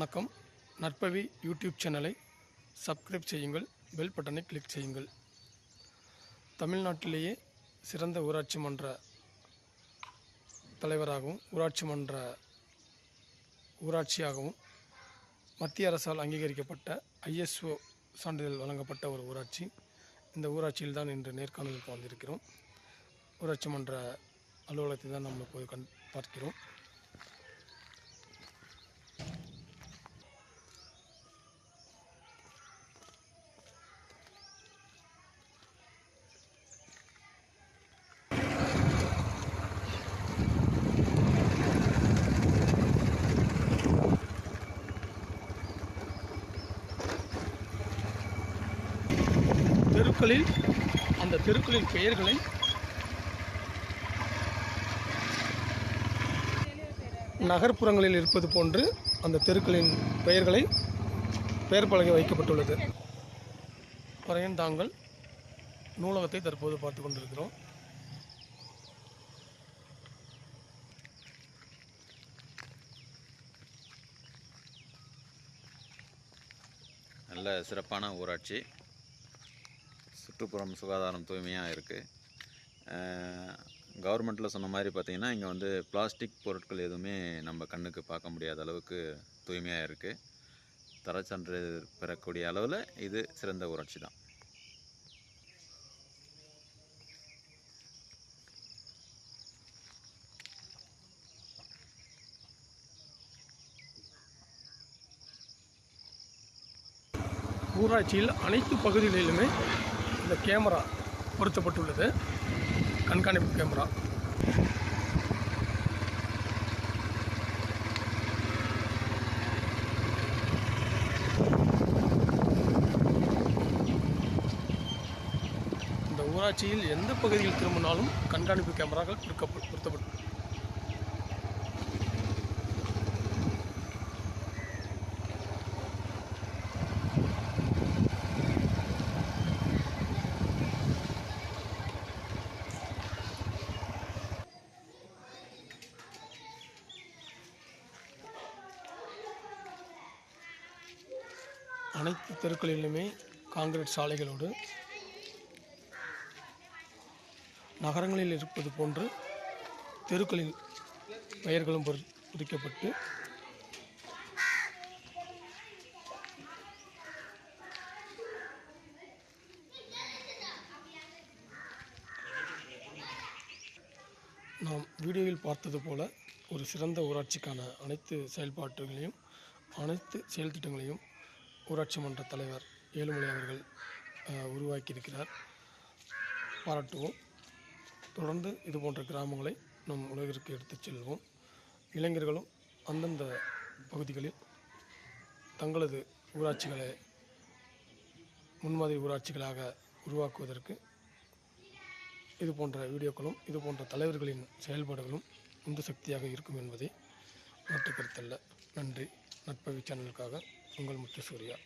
வணக்கம். நற்பவி யூடியூப் சேனலை சப்ஸ்கிரைப் செய்யுங்கள் பெல் பட்டனை கிளிக் செய்யுங்கள். தமிழ்நாட்டிலேயே சிறந்த ஊராட்சி மன்ற தலைவராகவும் ஊராட்சி மன்ற ஊராட்சியாகவும் மத்திய அரசால் அங்கீகரிக்கப்பட்ட ஐஎஸ்ஓ சான்றிதழ் வழங்கப்பட்ட ஒரு ஊராட்சி. இந்த ஊராட்சியில் தான் இன்று நேர்காணலுக்கு வந்திருக்கிறோம். ஊராட்சி மன்ற அலுவலகத்தை தான் நம்ம போய் கண் பார்க்கிறோம். தெருக்களில் அந்த தெருக்களின் பெயர்களை நகர்ப்புறங்களில் இருப்பது போன்று அந்த தெருக்களின் பெயர்களை பெயர் பலகை வைக்கப்பட்டுள்ளது. பறையன் தாங்கள் நூலகத்தை தற்போது பார்த்து கொண்டிருக்கிறோம். நல்ல சிறப்பான ஊராட்சி. சுற்றுப்புறம் சுகாதாரம் தூய்மையாக இருக்குது கவர்மெண்ட்டில் சொன்ன மாதிரி பார்த்திங்கன்னா இங்கே வந்து பிளாஸ்டிக் பொருட்கள் எதுவுமே நம்ம கண்ணுக்கு பார்க்க முடியாத அளவுக்கு தூய்மையாக இருக்குது தரச்சன்று பெறக்கூடிய அளவில் இது சிறந்த ஊராட்சி தான். ஊராட்சியில் அனைத்து பகுதிகளிலுமே இந்த கேமரா பொருத்தப்பட்டுள்ளது. கண்காணிப்பு கேமரா. இந்த ஊராட்சியில் எந்த பகுதியில் திரும்பினாலும் கண்காணிப்பு கேமராக்கள் பொருத்தப்பட்டு அனைத்து தெருக்களிலுமே காங்கிரீட் சாலைகளோடு நகரங்களில் இருப்பது போன்று தெருக்களின் பெயர்களும் பொறி- பொறிக்கப்பட்டு நாம் வீடியோவில் பார்த்தது போல ஒரு சிறந்த ஊராட்சிக்கான அனைத்து செயல்பாட்டுகளையும் அனைத்து செயல்திட்டங்களையும் ஊராட்சி மன்ற தலைவர் ஏழுமலை அவர்கள் உருவாக்கியிருக்கிறார். பாராட்டுவோம். தொடர்ந்து இது போன்ற கிராமங்களை நம் உலகிற்கு எடுத்துச் செல்வோம். இளைஞர்களும் அந்தந்த பகுதிகளில் தங்களது ஊராட்சிகளை முன்மாதிரி ஊராட்சிகளாக உருவாக்குவதற்கு இது போன்ற வீடியோக்களும் இது போன்ற தலைவர்களின் செயல்பாடுகளும் உந்து சக்தியாக இருக்கும் என்பதை மாற்று நன்றி. நட்பவி சேனலுக்காக உங்கள் முத்து சூர்யா.